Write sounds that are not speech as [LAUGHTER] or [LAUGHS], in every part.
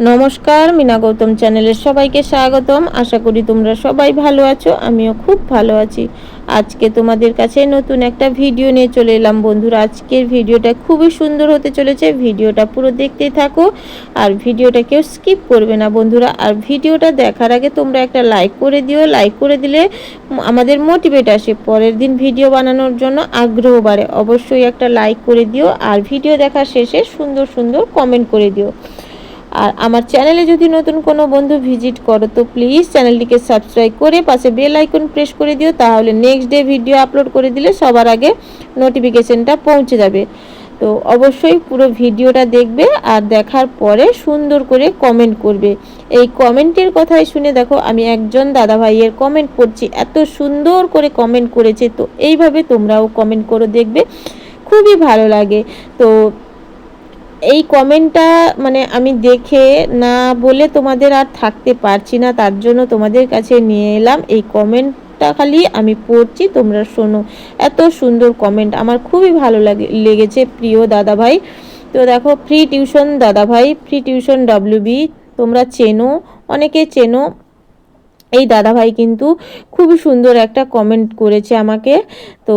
নমস্কার, মিনা গৌতম চ্যানেলের সবাইকে স্বাগতম। আশা করি তোমরা সবাই ভালো আছো, আমিও খুব ভালো আছি। আজকে তোমাদের কাছে নতুন একটা ভিডিও নিয়ে চলে এলাম। বন্ধুরা, আজকের ভিডিওটা খুবই সুন্দর হতে চলেছে। ভিডিওটা পুরো দেখতেই থাকো আর ভিডিওটা কেউ স্কিপ করবে না বন্ধুরা। আর ভিডিওটা দেখার আগে তোমরা একটা লাইক করে দিও। লাইক করে দিলে আমাদের মোটিভেট আসে পরের দিন ভিডিও বানানোর জন্য আগ্রহ বাড়ে। অবশ্যই একটা লাইক করে দিও আর ভিডিও দেখার শেষে সুন্দর সুন্দর কমেন্ট করে দিও। আর আমার চ্যানেলে যদি নতুন কোনো বন্ধু ভিজিট করো, তো প্লিজ চ্যানেলটিকে সাবস্ক্রাইব করে পাশে বেল আইকন প্রেস করে দিও, তাহলে নেক্সট ডে ভিডিও আপলোড করে দিলে সবার আগে নোটিফিকেশনটা পৌঁছে যাবে। তো অবশ্যই পুরো ভিডিওটা দেখবে আর দেখার পরে সুন্দর করে কমেন্ট করবে। এই কমেন্টের কথাই শুনে দেখো, আমি একজন দাদা ভাইয়ের কমেন্ট পড়ছি এত সুন্দর করে কমেন্ট করেছে, তো এইভাবে তোমরাও কমেন্ট করে, দেখবে খুবই ভালো লাগে। তো এই কমেন্টটা মানে আমি দেখে না বলে তোমাদের আর থাকতে পারছি না, তার জন্য তোমাদের কাছে নিয়ে এলাম। এই কমেন্টটা খালি আমি পড়ছি, তোমরা শোনো। এত সুন্দর কমেন্ট আমার খুবই ভালো লাগে, লেগেছে প্রিয় দাদা ভাই তো দেখো ফ্রি টিউশন দাদা ভাই ফ্রি টিউশন ডাব্লিউবি তোমরা চেনো, অনেকে চেনো। এই দাদাভাই কিন্তু খুবই সুন্দর একটা কমেন্ট করেছে আমাকে। তো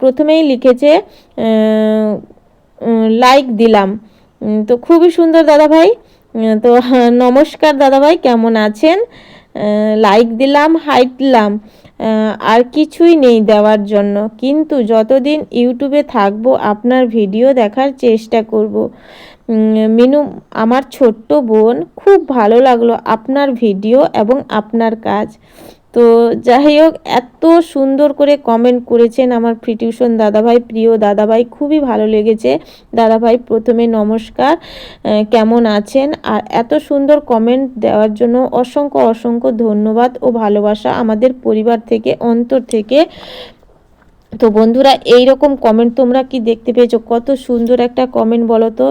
প্রথমেই লিখেছে লাইক দিলাম। তো খুবই সুন্দর দাদাভাই। তো [LAUGHS] নমস্কার দাদাভাই, কেমন আছেন? লাইক দিলাম হাইট দিলাম। আর কিছুই নেই দেওয়ার জন্য। কিন্তু যতদিন ইউটিউবে থাকব, আপনার ভিডিও দেখার চেষ্টা করব। মিনু, আমার ছোট্ট বোন, খুব ভালো লাগল আপনার ভিডিও এবং আপনার কাজ। তো যাই হোক এত সুন্দর করে কমেন্ট করেছেন আমার ফ্রি টিউশন দাদাভাই, প্রিয় দাদাভাই, খুবই ভালো লেগেছে। দাদাভাই, প্রথমে নমস্কার কেমন আছেন? আর এত সুন্দর কমেন্ট দেওয়ার জন্য অসংখ্য অসংখ্য ধন্যবাদ ও ভালোবাসা আমাদের পরিবার থেকে, অন্তর থেকে। তো বন্ধুরা এই রকম কমেন্ট তোমরা কি দেখতে পেয়েছ? কত সুন্দর একটা কমেন্ট বলো তো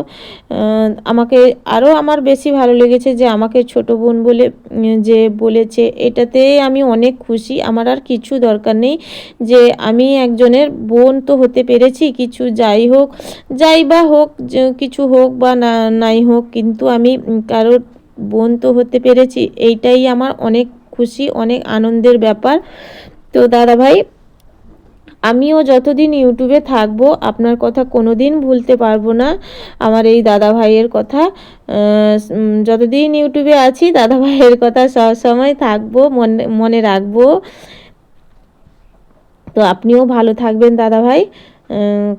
আমাকে আরও আমার বেশি ভালো লেগেছে যে আমাকে ছোট বোন বলে যে বলেছে। এটাতে আমি অনেক খুশি। আমার আর কিছু দরকার নেই যে আমি একজনের বোন তো হতে পেরেছি। কিছু যাই হোক, যাই বা হোক কিছু হোক বা না, নাই হোক, কিন্তু আমি কারোর বোন তো হতে পেরেছি। এইটাই আমার অনেক খুশি, অনেক আনন্দের ব্যাপার। তো দাদা ভাই আমিও যতদিন ইউটিউবে থাকব, আপনার কথা কোনো দিন ভুলতে পারব না। আমার এই দাদা ভাইয়ের কথা যতদিন ইউটিউবে আছি দাদা ভাইয়ের কথা সবসময় থাকব, মনে মনে রাখব। তো আপনিও ভালো থাকবেন দাদা ভাই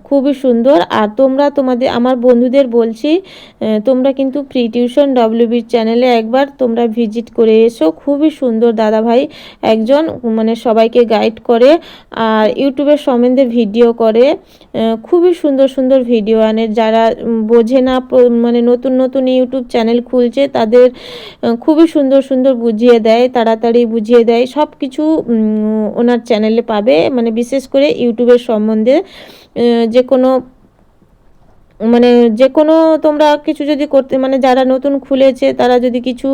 খুবই সুন্দর। আর তোমরা তোমাদের, আমার বন্ধুদের বলছি তোমরা কিন্তু প্রি টিউশন ডব্লিউবির চ্যানেলে একবার তোমরা ভিজিট করে এসো। খুবই সুন্দর দাদা ভাই একজন মানে সবাইকে গাইড করে আর ইউটিউবের সম্বন্ধে ভিডিও করে। খুবই সুন্দর সুন্দর ভিডিও আনে। যারা বোঝে না মানে নতুন নতুন ইউটিউব চ্যানেল খুলছে, তাদের খুবই সুন্দর সুন্দর বুঝিয়ে দেয়, তাড়াতাড়ি বুঝিয়ে দেয়। সব কিছু ওনার চ্যানেলে পাবে মানে বিশেষ করে ইউটিউবের সম্বন্ধে। যে কোনো মানে যে কোনো তোমরা কিছু যদি করতে মানে যারা নতুন খুলেছে, তারা যদি কিছু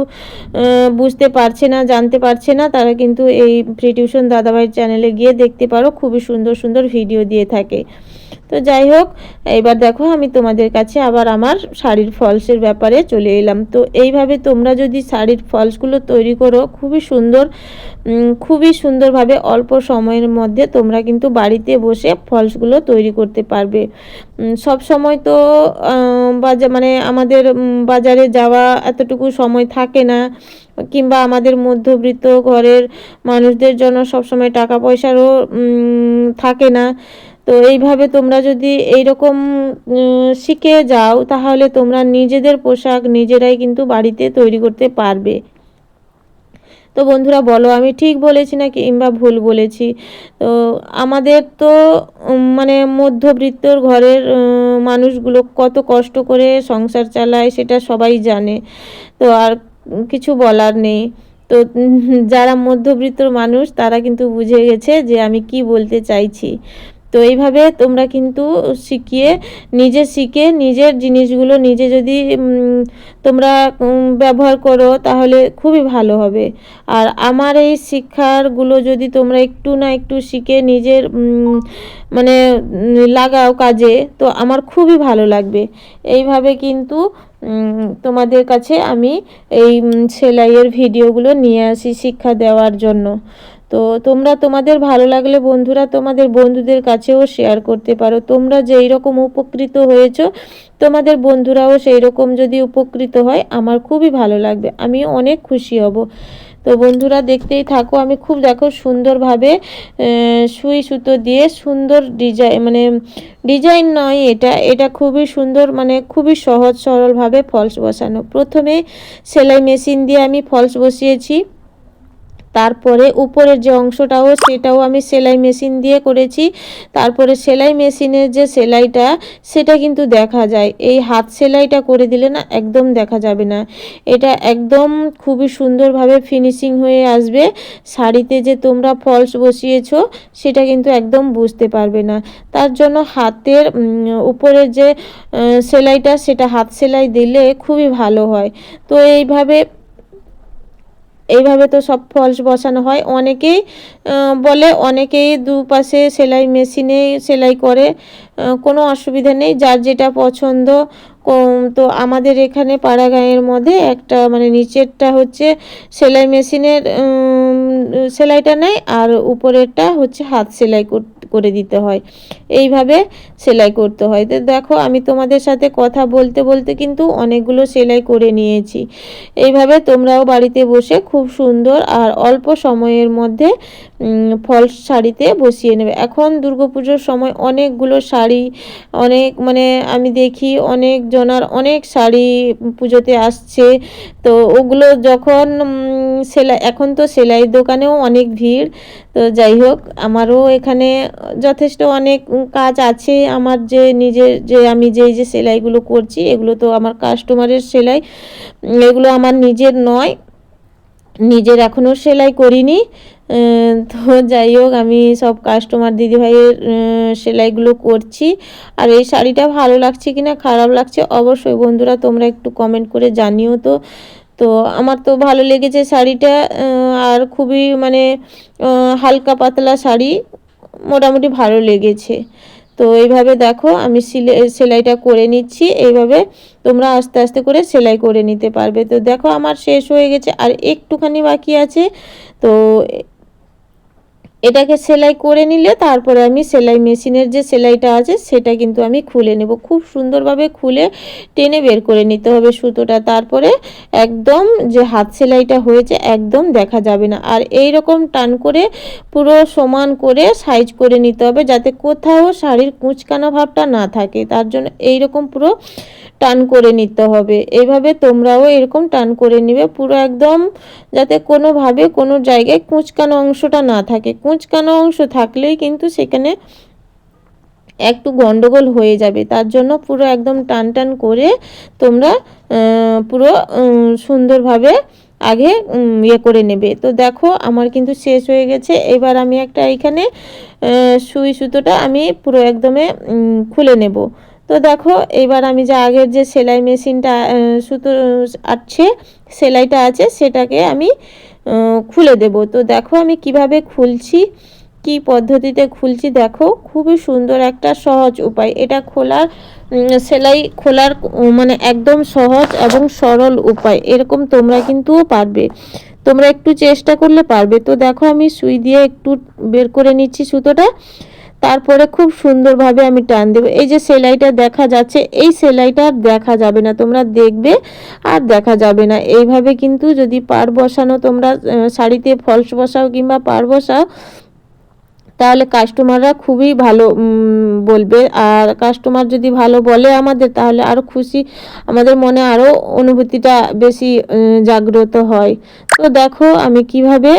বুঝতে পারছে না, জানতে পারছে না, তারা কিন্তু এই ফ্রি টিউশন দাদাভাইয়ের চ্যানেলে গিয়ে দেখতে পারো, খুবই সুন্দর সুন্দর ভিডিও দিয়ে থাকে। তো যাই হোক, এবার দেখো আমি তোমাদের কাছে আবার আমার শাড়ির ফলসের ব্যাপারে চলে এলাম। তো এইভাবে তোমরা যদি শাড়ির ফলসগুলো তৈরি করো, খুবই সুন্দর খুবই সুন্দরভাবে অল্প সময়ের মধ্যে তোমরা কিন্তু বাড়িতে বসে ফলসগুলো তৈরি করতে পারবে। সব সময় তো বাজার মানে আমাদের বাজারে যাওয়া এতটুকু সময় থাকে না। কিংবা আমাদের মধ্যবিত্ত ঘরের মানুষদের জন্য সবসময় টাকা পয়সারও থাকে না। তো এইভাবে তোমরা যদি এই রকম শিখে যাও, তাহলে তোমরা নিজেদের পোশাক নিজেরাই কিন্তু বাড়িতে তৈরি করতে পারবে। তো বন্ধুরা বলো, আমি ঠিক বলেছি না কিংবা ভুল বলেছি? তো আমাদের তো মানে মধ্যবৃত্তর ঘরের মানুষগুলো কত কষ্ট করে সংসার চালায় সেটা সবাই জানে। তো আর কিছু বলার নেই। তো যারা মধ্যবৃত্তর মানুষ তারা কিন্তু বুঝে গেছে যে আমি কি বলতে চাইছি। তো এইভাবে তোমরা কিন্তু শিখিয়ে নিজে শিখে নিজের জিনিসগুলো নিজে যদি তোমরা ব্যবহার করো তাহলে খুবই ভালো হবে। আর আমার এই শিক্ষারগুলো যদি তোমরা একটু না একটু শিখে নিজের মানে লাগাও কাজে, তো আমার খুবই ভালো লাগবে। এইভাবে কিন্তু তোমাদের কাছে আমি এই সেলাইয়ের ভিডিওগুলো নিয়ে আসি শিক্ষা দেওয়ার জন্য। তো তোমরা তোমাদের ভালো লাগলে বন্ধুরা তোমাদের বন্ধুদের কাছেও শেয়ার করতে পারো। তোমরা যেই রকম উপকৃত হয়েছো, তোমাদের বন্ধুরাও সেই রকম যদি উপকৃত হয়, আমার খুবই ভালো লাগবে আমি অনেক খুশি হব। তো বন্ধুরা দেখতেই থাকো, আমি খুব দেখো সুন্দরভাবে সুই সুতো দিয়ে সুন্দর ডিজাইন মানে ডিজাইন নয় এটা এটা খুবই সুন্দর মানে খুবই সহজ সরলভাবে ফলস বসানো। প্রথমে সেলাই মেশিন দিয়ে আমি ফলস বসিয়েছি। তারপরে উপরের যে অংশটাও সেটাও আমি সেলাই মেশিন দিয়ে করেছি। তারপরে সেলাই মেশিনের যে সেলাইটা সেটা কিন্তু দেখা যায়। এই হাত সেলাইটা করে দিলে না একদম দেখা যাবে না। এটা একদম খুবই সুন্দরভাবে ফিনিশিং হয়ে আসবে। শাড়িতে যে তোমরা ফলস বসিয়েছ সেটা কিন্তু একদম বুঝতে পারবে না। তার জন্য হাতের উম, উপরের যে সেলাইটা সেটা হাত সেলাই দিলে খুবই ভালো হয়। তো এইভাবে এইভাবে তো সব ফলস বসানো হয়। অনেকেই বলে অনেকেই দুপাশে সেলাই মেশিনে সেলাই করে কোনো অসুবিধা নেই। যার যেটা পছন্দ তো আমাদের এখানে পাড়া গাঁয়ের মধ্যে একটা মানে নিচেরটা হচ্ছে সেলাই মেশিনের সেলাইটা নেয় আর উপরেরটা হচ্ছে হাত সেলাই কর- দিতে হয়। এইভাবে সেলাই করতে হয়। তো দেখো আমি তোমাদের সাথে কথা বলতে বলতে কিন্তু অনেকগুলো সেলাই করে নিয়েছি। এইভাবে তোমরাও বাড়িতে বসে খুব সুন্দর আর অল্প সময়ের মধ্যে ফলস শাড়িতে বসিয়ে নেবে। এখন দুর্গাপুজোর সময় অনেকগুলো শাড়ি, অনেক মানে আমি দেখি অনেক জনার অনেক শাড়ি পুজোতে আসছে। তো ওগুলো যখন সেলাই এখন তো সেলাইয়ের দোকানেও অনেক ভিড়। তো যাই হোক, আমারও এখানে যথেষ্ট অনেক কাজ আছে। আমার যে নিজের যে আমি যেই যে সেলাইগুলো করছি, এগুলো তো আমার কাস্টমারের সেলাই। এগুলো আমার নিজের নয়, নিজের এখনও সেলাই করিনি। তো যাই হোক, আমি সব কাস্টমার দিদিভাইয়ের সেলাইগুলো করছি। আর এই শাড়িটা ভালো লাগছে কি না খারাপ লাগছে, অবশ্যই বন্ধুরা তোমরা একটু কমেন্ট করে জানিও তো। তো আমার তো ভালো লেগেছে শাড়িটা আর খুবই মানে হালকা পাতলা শাড়ি মোটামুটি ভালো লেগেছে। তো এইভাবে দেখো, আমি সিলে, সেলাইটা করে নিচ্ছি, এইভাবে তোমরা আস্তে আস্তে করে সেলাই করে নিতে পারবে। তো দেখো, আমার শেষ হয়ে গেছে, আর একটুখানি বাকি আছে। তো এটাকে সেলাই করে নিলে তারপরে আমি সেলাই মেশিনের যে সেলাইটা আছে সেটা কিন্তু আমি খুলে নেব। খুব সুন্দরভাবে খুলে টেনে বের করে নিতে হবে সুতোটা। তারপরে একদম যে হাত সেলাইটা হয়েছে একদম দেখা যাবে না। আর এই রকম টান করে পুরো সমান করে সাইজ করে নিতে হবে যাতে কোথাও শাড়ির কুঁচকানো ভাবটা না থাকে। তার জন্য এই রকম পুরো টান করে নিতে হবে। এইভাবে তোমরাও এরকম টান করে নিবে। পুরো একদম যাতে কোনোভাবে কোনো জায়গায় কুঁচকানো অংশটা না থাকে। কুঁচকানো অংশ থাকলেই কিন্তু সেখানে একটু গন্ডগোল হয়ে যাবে। তার জন্য পুরো একদম টান টান করে তোমরা পুরো সুন্দরভাবে আগে ইয়ে করে নেবে। তো দেখো, আমার কিন্তু শেষ হয়ে গেছে। এবার আমি একটা এখানে সুই সুতোটা আমি পুরো একদমে খুলে নেব। তো দেখো, এবার আমি যে আগের যে সেলাই মেশিনটা সুতো আছে সেলাইটা আছে, সেটাকে আমি খুলে দেব। তো দেখো আমি কীভাবে খুলছি, কি পদ্ধতিতে খুলছি দেখো, খুবই সুন্দর একটা সহজ উপায়। এটা খোলার সেলাই খোলার মানে একদম সহজ এবং সরল উপায়। এরকম তোমরা কিন্তু পারবে। তোমরা একটু চেষ্টা করলে পারবে। তো দেখো আমি সুই দিয়ে একটু বের করে নিচ্ছি সুতোটা। তারপরে খুব সুন্দরভাবে আমি টান দেবো। এই যে সেলাইটা দেখা যাচ্ছে, এই সেলাইটা দেখা যাবে না। তোমরা দেখবে আর দেখা যাবে না। এইভাবে কিন্তু যদি পার বসানো তোমরা শাড়িতে ফলস বসাও কিংবা পার বসাও, তাহলে কাস্টমাররা খুবই ভালো বলবে। আর কাস্টমার যদি ভালো বলে আমাদের, তাহলে আরও খুশি, আমাদের মনে আরও অনুভূতিটা বেশি জাগ্রত হয়। তো দেখো আমি কীভাবে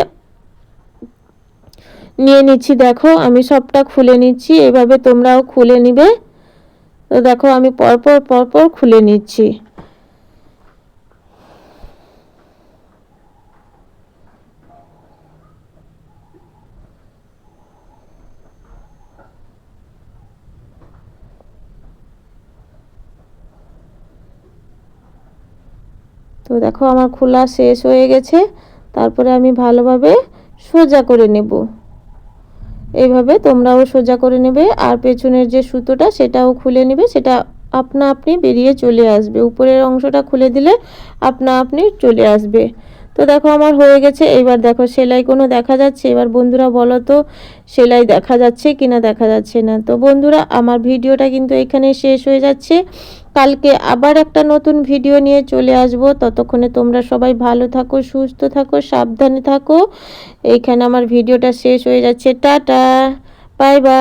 নিয়ে নিচ্ছি, দেখো, আমি সবটা খুলে নিচ্ছি, এভাবে তোমরাও খুলে নিবে। তো দেখো, আমি পরপর পরপর খুলে নিচ্ছি। তো দেখো, আমার খোলা শেষ হয়ে গেছে, তারপরে আমি ভালোভাবে সোজা করে নেব। এইভাবে তোমরাও সোজা করে নেবে আর পেছনের যে সুতোটা সেটাও খুলে নেবে, সেটা আপনা আপনি বেরিয়ে চলে আসবে। উপরের অংশটা খুলে দিলে আপনা আপনি চলে আসবে। তো দেখো আমার হয়ে গেছে, এবার দেখো সেলাই কোনো দেখা যাচ্ছে? এবার বন্ধুরা বলো তো, সেলাই দেখা যাচ্ছে কিনা দেখা যাচ্ছে না? তো বন্ধুরা, আমার ভিডিওটা কিন্তু এখানে শেষ হয়ে যাচ্ছে। কালকে আবার একটা নতুন ভিডিও নিয়ে চলে আসব। ততক্ষণে তোমরা সবাই ভালো থাকো, সুস্থ থাকো, সাবধানে থাকো। এইখানে আমার ভিডিওটা শেষ হয়ে যাচ্ছে। Tata bye bye